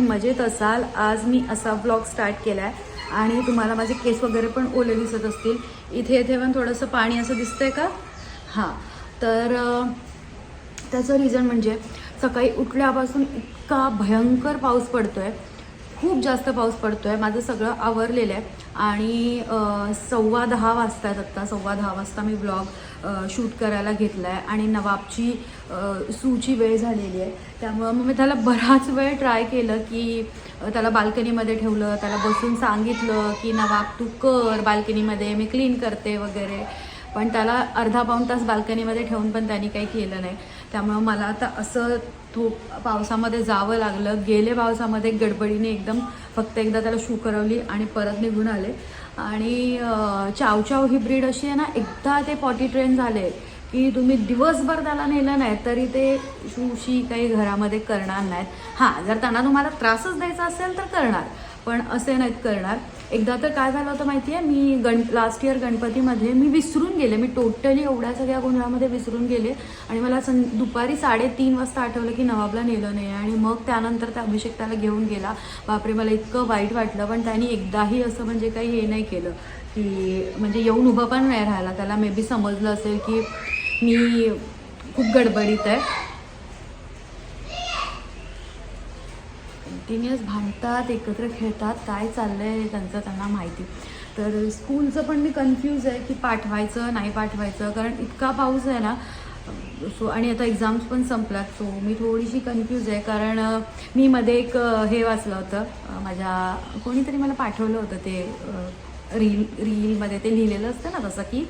मजेत असाल. आज मी असा ब्लॉग स्टार्ट केला आहे आणि तुम्हाला माझे केस वगैरे पण ओले दिसत असतील. इथे इथे पण थोडंसं पाणी असं दिसतंय का? हां. तर त्याचं रिझन म्हणजे सकाळी उठल्यापासून इतका भयंकर पाऊस पडतो आहे खूप जास्त पाऊस पडतो आहे माझं सगळं आवरलेलं आहे. आणि सव्वा दहा वाजता आहेत आत्ता. सव्वा दहा वाजता मी ब्लॉग शूट करायला घेतला आहे आणि नवाबची सूची वेळ झालेली आहे. त्यामुळं मग मी त्याला बराच वेळ ट्राय केलं की त्याला बाल्कनीमध्ये ठेवलं त्याला बसून सांगितलं की नवाब तू कर बाल्कनीमध्ये मी क्लीन करते वगैरे. पण त्याला अर्धा पाऊण तास बाल्कनीमध्ये ठेवून पण त्यांनी काही केलं नाही. त्यामुळं मला आता असं थो पावसामध्ये जावं लागलं. गेले पावसामध्ये गडबडीने एकदम फक्त एकदा त्याला शू करवली आणि परत निघून आले. आणि चावचाव चाव ही ब्रीड अशी आहे ना एकदा ते पॉटी ट्रेन झाले की तुम्ही दिवसभर त्याला नेलं नाही तरी ते शूशी काही घरामध्ये करणार नाहीत. हां जर त्यांना तुम्हाला त्रासच द्यायचा असेल तर करणार पण असे नाहीत करणार. एकदा तर काय झालं होतं माहिती आहे मी गण लास्ट इयर गणपतीमध्ये मी विसरून गेले. मी टोटली एवढ्या सगळ्या गोंधळामध्ये विसरून गेले. आणि मला सं दुपारी साडेतीन वाजता आठवलं की नवाबला नेलं नाही आणि मग त्यानंतर त्या अभिषेक त्याला घेऊन गेला. बापरे मला इतकं वाईट वाटलं. पण त्यांनी एकदाही असं म्हणजे काही हे नाही केलं की म्हणजे येऊन उभं पण नाही राहिला. त्याला मे बी समजलं असेल की मी खूप गडबडीत आहे. कंटिन्युअस भांडतात एकत्र खेळतात काय चाललं आहे त्यांचं त्यांना माहिती. तर स्कूलचं पण मी कन्फ्यूज आहे की पाठवायचं नाही पाठवायचं कारण इतका पाऊस आहे ना सो आणि आता एक्झाम्स पण संपल्यात सो मी थोडीशी कन्फ्यूज आहे कारण मी मध्ये एक हे वाचलं होतं माझ्या कोणीतरी मला पाठवलं होतं ते रील रीलमध्ये ते लिहिलेलं असतं ना तसं की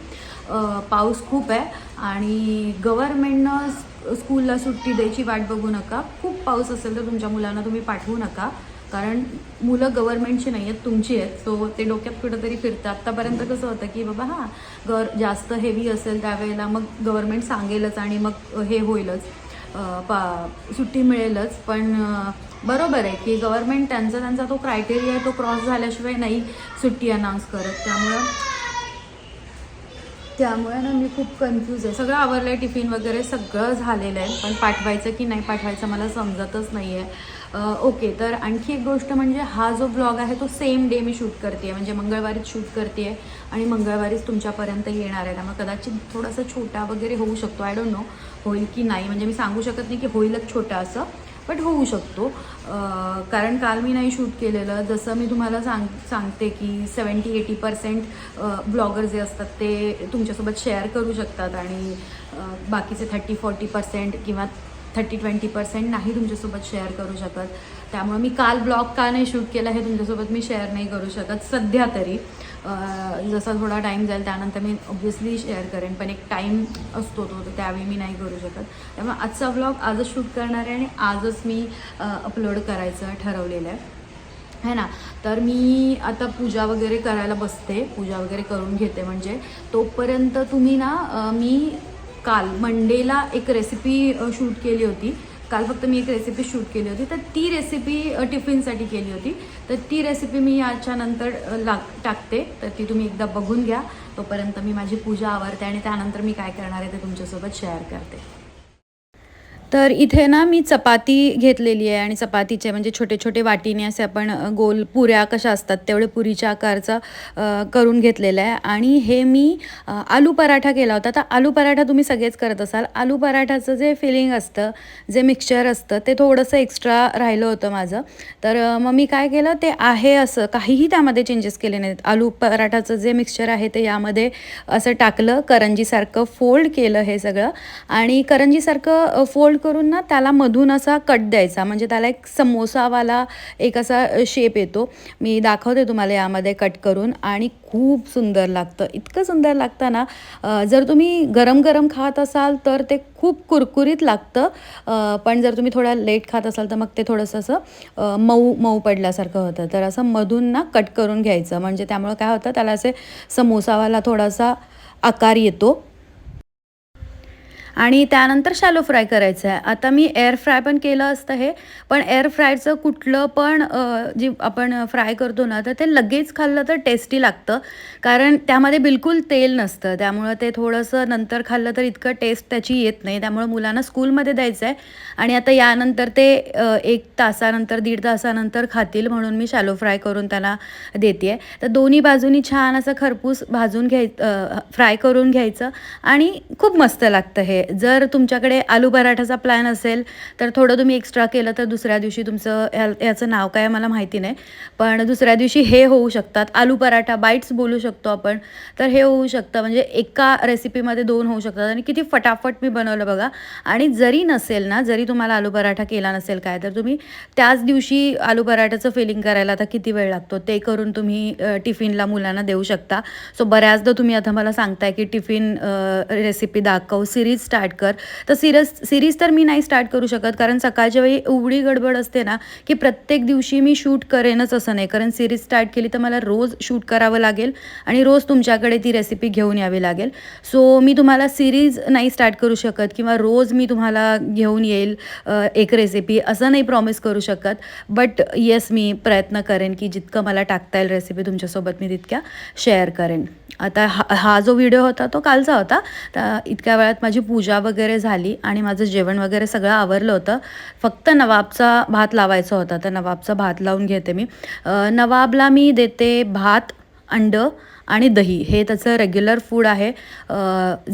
पाऊस खूप आहे आणि गव्हर्मेंटनं स्कूलला सुट्टी द्यायची वाट बघू नका. खूप पाऊस असेल तर तुमच्या मुलांना तुम्ही पाठवू नका. कारण मुलं गव्हर्मेंटची नाही आहेत तुमची आहेत. सो ते डोक्यात कुठंतरी फिरतं. आत्तापर्यंत कसं होतं की बाबा हां गर जास्त हेवी असेल त्यावेळेला मग गव्हर्मेंट सांगेलच आणि मग हे होईलच. पा सुट्टी मिळेलच. पण बरोबर आहे की गव्हर्मेंट त्यांचा त्यांचा तो क्रायटेरिया तो क्रॉस झाल्याशिवाय नाही सुट्टी अनाऊन्स करत. त्यामुळं त्यामुळे ना मी खूप कन्फ्यूज आहे. सगळं आवरलं आहे टिफिन वगैरे सगळं झालेलं आहे. पण पाठवायचं की नाही पाठवायचं मला समजतच नाही आहे ओके तर आणखी एक गोष्ट म्हणजे हा जो ब्लॉग आहे तो सेम डे मी शूट करते म्हणजे मंगळवारीच शूट करते आहे आणि मंगळवारीच तुमच्यापर्यंत येणार आहे. त्यामुळे कदाचित थोडासा छोटा वगैरे होऊ शकतो. आय डोंट नो होईल की नाही? म्हणजे मी सांगू शकत नाही की होईलच छोटा असं. बट होऊ शकतो. कारण काल मी नाही शूट केलेलं. जसं मी तुम्हाला सांग सांगते की सेवन्टी एटी पर्सेंट ब्लॉगर जे असतात ते तुमच्यासोबत शेअर करू शकतात आणि बाकीचे थर्टी फोर्टी पर्सेंट किंवा थर्टी ट्वेंटी पर्सेंट नाही तुमच्यासोबत शेअर करू शकत. त्यामुळे मी काल ब्लॉग का नाही शूट केला हे तुमच्यासोबत मी शेअर नाही करू शकत सध्या तरी. जसा थोडा टाईम जाईल त्यानंतर मी ऑब्व्हियसली शेअर करेन पण एक टाईम असतो तो तर त्यावेळी मी नाही करू शकत. त्यामुळे आजचा ब्लॉग आजच शूट करणार आहे आणि आजच मी अपलोड करायचं ठरवलेलं आहे. है ना? तर मी आता पूजा वगैरे करायला बसते. पूजा वगैरे करून घेते म्हणजे. तोपर्यंत तुम्ही ना मी काल मंडेला एक रेसिपी शूट केली होती. काल फक्त मी एक रेसिपी शूट केली होती. तर ती रेसिपी टिफिनसाठी केली होती. तर ती रेसिपी मी याच्या नंतर लाग टाकते. तर ती तुम्ही एकदा बघून घ्या. तोपर्यंत मी माझी पूजा आवरते आणि त्यानंतर मी काय करणार आहे ते तुमच्यासोबत शेअर करते. तर इथे ना मी चपाती घेतलेली आहे आणि चपातीचे म्हणजे छोटे छोटे वाटीने असे आपण गोल पुऱ्या कशा असतात तेवढे पुरीच्या आकारचा करून घेतलेलं आहे. आणि हे मी आलू पराठा केला होता. तर आलू पराठा तुम्ही सगळेच करत असाल. आलू पराठाचं जे फिलिंग असतं जे मिक्सचर असतं ते थोडंसं एक्स्ट्रा राहिलं होतं माझं. तर मग मी काय केलं ते आहे असं काहीही त्यामध्ये चेंजेस केले नाहीत. आलू पराठाचं जे मिक्सचर आहे ते यामध्ये असं टाकलं करंजीसारखं फोल्ड केलं हे सगळं. आणि करंजीसारखं फोल्ड करून ना त्याला मधून असा कट द्यायचा. म्हणजे त्याला एक समोसावाला एक असा शेप येतो. मी दाखवते तुम्हाला यामध्ये कट करून. आणि खूप सुंदर लागतं. इतकं सुंदर लागतं ना जर तुम्ही गरम गरम खात असाल तर ते खूप कुरकुरीत लागतं. पण जर तुम्ही थोडा लेट खात असाल तर मग ते थोडंसं असं मऊ मऊ पडल्यासारखं होतं. तर असं मधून ना कट करून घ्यायचं. म्हणजे त्यामुळं काय होतं त्याला असे समोसावाला थोडासा आकार येतो. आणि त्यानंतर शॅलो फ्राय करायचं आहे. आता मी एअर फ्राय पण केलं असतं हे पण एअर फ्रायचं कुठलं पण जी आपण फ्राय करतो ना तर ते लगेच खाल्लं तर टेस्टी लागतं. कारण त्यामध्ये बिलकुल तेल नसतं. त्यामुळं ते थोडंसं नंतर खाल्लं तर इतकं टेस्ट त्याची येत नाही. त्यामुळं मुलांना स्कूलमध्ये द्यायचं आहे. आणि आता यानंतर ते एक तासानंतर दीड तासानंतर खातील म्हणून मी शॅलो फ्राय करून त्यांना देते आहे तर दोन्ही बाजूनी छान असं खरपूस भाजून घ्याय फ्राय करून घ्यायचं. आणि खूप मस्त लागतं हे. जर तुमच्याकडे आलू पराठाचा प्लॅन असेल तर थोडं तुम्ही एक्स्ट्रा केलं तर दुसऱ्या दिवशी तुमचं ह्या याचं नाव काय मला माहिती नाही. पण दुसऱ्या दिवशी हे होऊ शकतात. आलू पराठा बाईट्स बोलू शकतो आपण. तर हे होऊ शकतं. म्हणजे एका रेसिपीमध्ये दोन होऊ शकतात. आणि किती फटाफट मी बनवलं बघा. आणि जरी नसेल ना जरी तुम्हाला आलू पराठा केला नसेल काय तर तुम्ही त्याच दिवशी आलू पराठ्याचं फिलिंग करायला आता किती वेळ लागतो? ते करून तुम्ही टिफिनला मुलांना देऊ शकता. सो बऱ्याचदा तुम्ही आता मला सांगताय की टिफिन रेसिपी दाखव. सिरीज स्टार्ट कर. तर सिरस सिरीज तर मी नाही स्टार्ट करू शकत कारण सकाळच्या वेळी एवढी गडबड असते ना की प्रत्येक दिवशी मी शूट करेनच असं नाही. कारण सिरीज स्टार्ट केली तर मला रोज शूट करावं लागेल आणि रोज तुमच्याकडे ती रेसिपी घेऊन यावी लागेल. सो मी तुम्हाला सिरीज नाही स्टार्ट करू शकत किंवा रोज मी तुम्हाला घेऊन येईल एक रेसिपी असं नाही प्रॉमिस करू शकत. बट येस मी प्रयत्न करेन की जितकं मला टाकता येईल रेसिपी तुमच्यासोबत मी तितक्या शेअर करेन. आता हा हा जो व्हिडिओ होता तो कालचा होता. तर इतक्या वेळात माझी पूजा वगैरे झाली आणि माझं जेवण वगैरे सगळं आवरलं होतं. फक्त नवाबचा भात लावायचा होता. तर नवाबचा भात लावून घेते मी. नवाबला मी देते भात अंडं आणि दही. हे त्याचं रेग्युलर फूड आहे.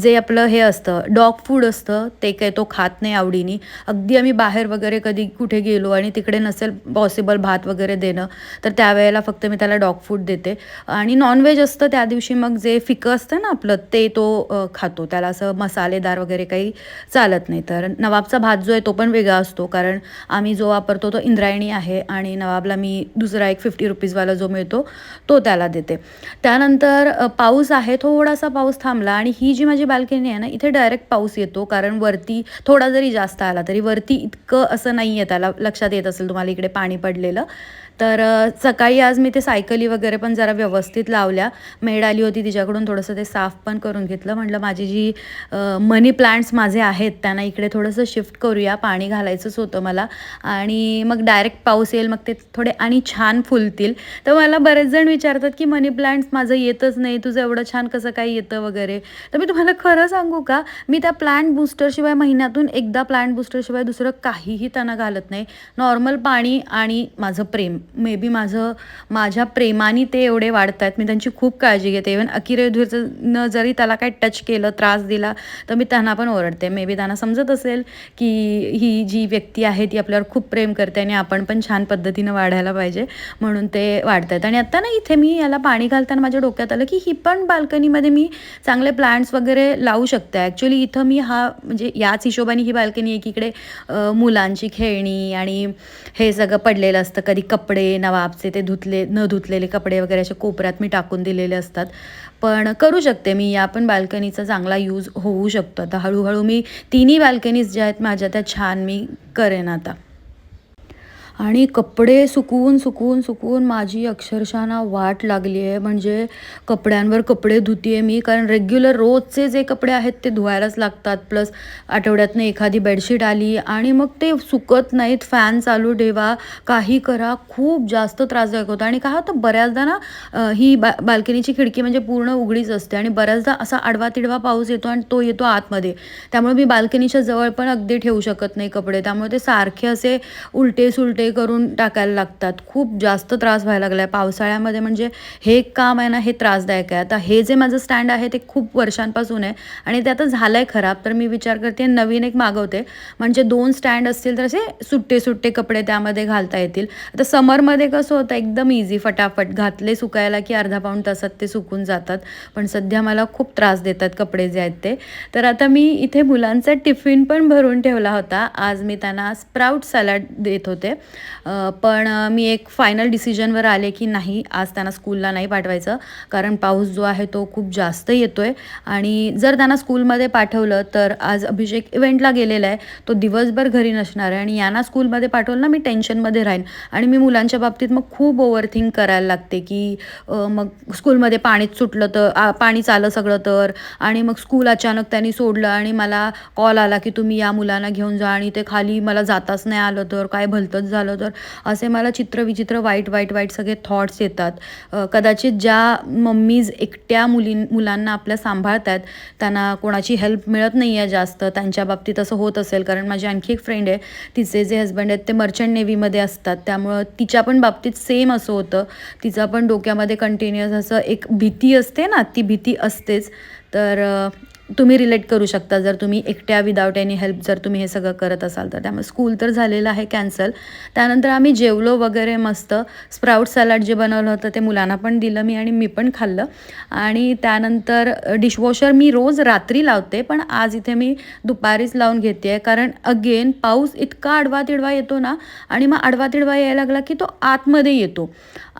जे आपलं हे असतं डॉग फूड असतं ते काही तो खात नाही आवडीनी. अगदी आम्ही बाहेर वगैरे कधी कुठे गेलो आणि तिकडे नसेल पॉसिबल भात वगैरे देणं तर त्यावेळेला फक्त मी त्याला डॉग फूड देते. आणि नॉनव्हेज असतं त्या दिवशी मग जे फिकं असतं ना आपलं ते तो खातो. त्याला असं मसालेदार वगैरे काही चालत नाही. तर नवाबचा भात जो आहे तो पण वेगळा असतो. कारण आम्ही जो वापरतो तो इंद्रायणी आहे आणि नवाबला मी दुसरा एक फिफ्टी रुपीजवाला जो मिळतो तो त्याला देते. त्यानंतर त्यानंतर पाऊस आहे थोडासा पाऊस थांबला आणि ही जी माझी बाल्कनी आहे ना इथे डायरेक्ट पाऊस येतो. कारण वरती थोडा जरी जास्त आला तरी वरती इतकं असं नाही येत त्याला लक्षात येत असेल तुम्हाला इकडे पाणी पडलेलं. तर सकाळी आज मी ते सायकली वगैरे पण जरा व्यवस्थित लावल्या. मेड आली होती तिच्याकडून थोडंसं ते साफ पण करून घेतलं. म्हटलं माझी जी मनी प्लांट्स माझे आहेत त्यांना इकडे थोडंसं शिफ्ट करूया. पाणी घालायचंच होतं मला. आणि मग डायरेक्ट पाऊस येईल मग ते थोडे आणि छान फुलतील. तर मला बरेच जण विचारतात की मनी प्लांट्स माझं येतच नाही तुझं एवढं छान कसं काय येतं वगैरे? तर मी तुम्हाला खरं सांगू का? मी त्या प्लांट बूस्टरशिवाय महिन्यातून एकदा प्लांट बूस्टरशिवाय दुसरं काहीही त्यांना घालत नाही. नॉर्मल पाणी आणि माझं प्रेम. मे बी माझं माझ्या प्रेमाने ते एवढे वाढत आहेत मी त्यांची खूप काळजी घेते. इवन अकिरेधूरचं न जरी त्याला काय टच केलं त्रास दिला तर मी त्यांना पण ओरडते. मे बी त्यांना समजत असेल की ही जी व्यक्ती आहे ती आपल्यावर खूप प्रेम करते आणि आपण पण छान पद्धतीनं वाढायला पाहिजे म्हणून ते वाढत आहेत आणि आत्ता ना इथे मी याला पाणी घालताना माझ्या डोक्यात आलं की ही पण बाल्कनीमध्ये मी चांगले प्लांट्स वगैरे लावू शकते. ॲक्च्युली इथं मी हा म्हणजे याच हिशोबाने ही बाल्कनी आहे की इकडे मुलांची खेळणी आणि हे सगळं पडलेलं असतं. कधी कप कपडे नवाबचे ते धुतले न धुतलेले कपडे वगैरे असे कोपऱ्यात मी टाकून दिलेले असतात. पण करू शकते मी या पण बाल्कनीचा चांगला यूज होऊ शकतो. आता हळूहळू मी तिन्ही बाल्कनीज ज्या आहेत माझ्या त्या छान मी करेन आता. आणि कपडे सुकवून सुकवून सुकवून माझी अक्षरशः ना वाट लागली आहे. म्हणजे कपड्यांवर कपडे धुते आहे मी कारण रेग्युलर रोजचे जे कपडे आहेत ते धुवायलाच लागतात. प्लस आठवड्यातनं एखादी बेडशीट आली आणि मग ते सुकत नाहीत. फॅन चालू ठेवा काही करा. खूप जास्त त्रासदायक होतं. आणि काय होतं बऱ्याचदा ना ही बा बाल्कनीची खिडकी म्हणजे पूर्ण उघडीच असते आणि बऱ्याचदा असा आडवा तिडवा पाऊस येतो आणि तो येतो आतमध्ये. त्यामुळे मी बाल्कनीच्या जवळ पण अगदी ठेवू शकत नाही कपडे. त्यामुळे ते सारखे असे उलटे सुलटे करून टाकायला लागतात. खूप जास्त त्रास व्हायला लागला आहे पावसाळ्यामध्ये म्हणजे हे काम आहे ना हे त्रासदायक आहे. आता हे जे माझं स्टँड आहे ते खूप वर्षांपासून आहे आणि ते आता झालं आहे खराब. तर मी विचार करते नवीन एक मागवते. म्हणजे दोन स्टँड असतील तर असे सुट्टे सुट्टे कपडे त्यामध्ये घालता येतील. आता समरमध्ये कसं होतं एकदम इझी फटाफट घातले सुकायला की अर्धा पाऊण तासात ते सुकून जातात. पण सध्या मला खूप त्रास देतात कपडे जे आहेत ते. तर आता मी इथे मुलांचा टिफिन पण भरून ठेवला होता. आज मी त्यांना स्प्राऊट सॅलड देत होते. पण मी एक फायनल डिसिजनवर आले की नाही आज त्यांना स्कूलला नाही पाठवायचं. कारण पाऊस जो आहे तो खूप जास्त येतो आहे आणि जर त्यांना स्कूलमध्ये पाठवलं तर आज अभिषेक इव्हेंटला गेलेला आहे. तो दिवसभर घरी नसणार आहे आणि यांना स्कूलमध्ये पाठवलं ना मी टेन्शनमध्ये राहीन. आणि मी मुलांच्या बाबतीत मग खूप ओव्हरथिंक करायला लागते की मग स्कूलमध्ये पाणीच सुटलं तर आ, पाणी आलं सगळं तर. आणि मग स्कूल अचानक त्यांनी सोडलं आणि मला कॉल आला की तुम्ही या मुलांना घेऊन जा आणि ते खाली मला जाताच नाही आलं तर काय भलतंच झालं. तर असे मला चित्रविचित्र वाईट वाईट वाईट सगळे थॉट्स येतात. कदाचित ज्या मम्मीज एकट्या मुली मुलांना आपल्या सांभाळतात त्यांना कोणाची हेल्प मिळत नाही आहे जास्त त्यांच्या बाबतीत असं होत असेल. कारण माझी आणखी एक फ्रेंड आहे तिचे जे हस्बंड आहेत ते मर्चंट नेव्हीमध्ये असतात. त्यामुळं तिच्या पण बाबतीत सेम असं होतं. तिचा पण डोक्यामध्ये कंटिन्युअस असं एक भीती असते ना ती भीती असतेच. तर तुम्ही रिलेट करू शकता. जर तुम्ही एकट्या विदाऊट एनी हेल्प जर तुम्ही हे सगळं करत असाल तर. त्यामुळे स्कूल तर झालेलं आहे कॅन्सल त्यानंतर आम्ही जेवलो वगैरे मस्त. स्प्राऊट सॅलड जे बनवलं होतं ते मुलांना पण दिलं मी आणि मी पण खाल्लं. आणि त्यानंतर डिशवॉशर मी रोज रात्री लावते पण आज इथे मी दुपारीच लावून घेते आहे कारण अगेन पाऊस इतका आडवा तिडवा येतो ना आणि मग आडवा तिडवा यायला लागला की तो आतमध्ये येतो.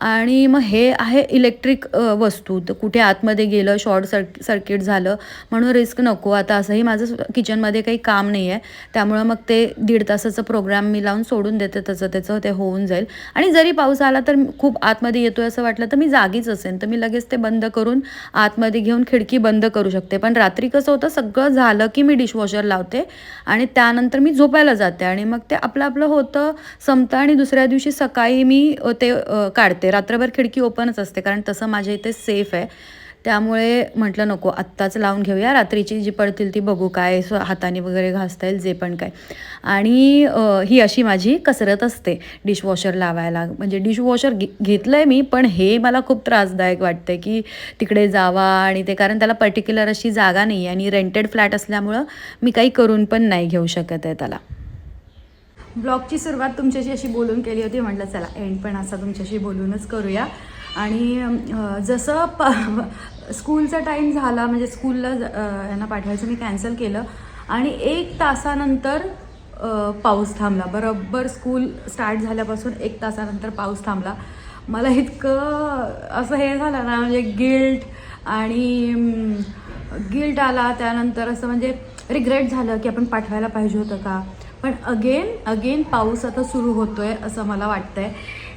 आणि मग हे आहे इलेक्ट्रिक वस्तू. तर कुठे आतमध्ये गेलं शॉर्ट सर्क सर्किट झालं म्हणून रिस्क नको. आता असंही माझं किचनमध्ये काही काम नाही आहे त्यामुळं मग ते दीड तासाचं प्रोग्राम मी लावून सोडून देते. त्याचं त्याचं ते होऊन जाईल. आणि जरी पाऊस आला तर खूप आतमध्ये येतोय असं वाटलं तर मी जागीच असेन. तर मी लगेच ते बंद करून आतमध्ये घेऊन खिडकी बंद करू शकते. पण रात्री कसं होतं सगळं झालं की मी डिशवॉशर लावते आणि त्यानंतर मी झोपायला जाते. आणि मग ते आपलं आपलं होतं संपतं आणि दुसऱ्या दिवशी सकाळी मी ते काढते. रात्रभर खिडकी ओपनच असते कारण तसं माझ्या इथे सेफ आहे. त्यामुळे म्हटलं नको आत्ताच लावून घेऊया. रात्रीची जी पडतील ती बघू काय स्व- हाताने वगैरे घासता येईल जे पण काय. आणि ही अशी माझी कसरत असते डिशवॉशर लावायला. म्हणजे डिशवॉशर घे घेतलं आहे मी पण हे मला खूप त्रासदायक वाटतं की तिकडे जावा आणि ते कारण त्याला पर्टिक्युलर अशी जागा नाही आहे आणि रेंटेड फ्लॅट असल्यामुळं मी काही करून पण नाही घेऊ शकत आहे त्याला. ब्लॉगची सुरुवात तुमच्याशी अशी बोलून केली होती म्हटलं चला एंड पण असा तुमच्याशी बोलूनच करूया. आणि जसं प स्कूलचा टाईम झाला म्हणजे स्कूलला यांना पाठवायचं मी कॅन्सल केलं. आणि एक तासानंतर पाऊस थांबला. बरोबर स्कूल स्टार्ट झाल्यापासून एक तासानंतर पाऊस थांबला. मला इतकं असं हे झालं ना म्हणजे गिल्ट आणि गिल्ट आला. त्यानंतर असं म्हणजे रिग्रेट झालं की आपण पाठवायला पाहिजे होतं का? पण अगेन अगेन पाऊस आता सुरू होतोय असं मला वाटतंय.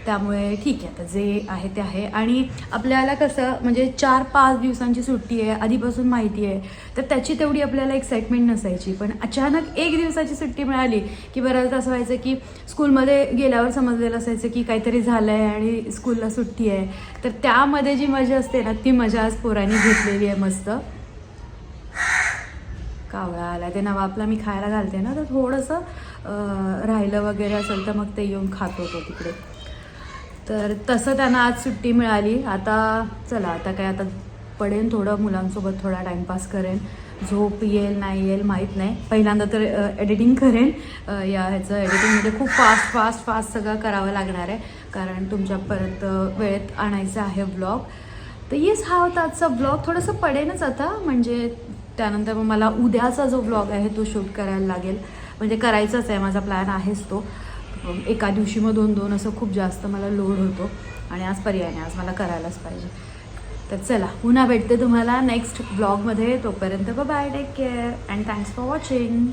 त्यामुळे ठीक आहे आता जे आहे ते आहे. आणि आपल्याला कसं म्हणजे चार पाच दिवसांची सुट्टी आहे आधीपासून माहिती आहे तर त्याची तेवढी आपल्याला एक्साइटमेंट नसायची. पण अचानक एक दिवसाची सुट्टी मिळाली की बऱ्याचदा असं व्हायचं की स्कूलमध्ये गेल्यावर समजलेलं असायचं की काहीतरी झालं आहे आणि स्कूलला सुट्टी आहे. तर त्यामध्ये जी मजा असते ना ती मजा आज पोरांनी घेतलेली आहे मस्त. कावळा आला ते नवाबला मी खायला घालते ना तर थोडंसं राहिलं वगैरे असेल तर मग ते येऊन खात होतो तिकडे. तर तसं त्यांना आज सुट्टी मिळाली. आता चला आता काय आता पडेन थोडं मुलांसोबत थोडा टाईमपास करेन. झोप येईल नाही येईल माहीत नाही. पहिल्यांदा तर एडिटिंग करेन. या ह्याचं एडिटिंगमध्ये म्हणजे खूप फास्ट फास्ट फास्ट सगळं करावं लागणार आहे. कारण तुमच्यापर्यंत वेळेत आणायचं आहे ब्लॉग तर येस हा होता आजचा ब्लॉग थोडंसं पडेनच आता. म्हणजे त्यानंतर मग मला उद्याचा जो ब्लॉग आहे तो शूट करायला लागेल. म्हणजे करायचाच आहे माझा प्लॅन आहेच तो. एका दिवशी मग दोन दोन असं खूप जास्त मला लोड होतो. आणि आज पर्याय नाही आज मला करायलाच पाहिजे. तर चला पुन्हा भेटते तुम्हाला नेक्स्ट ब्लॉगमध्ये तोपर्यंत bye take care and thanks for watching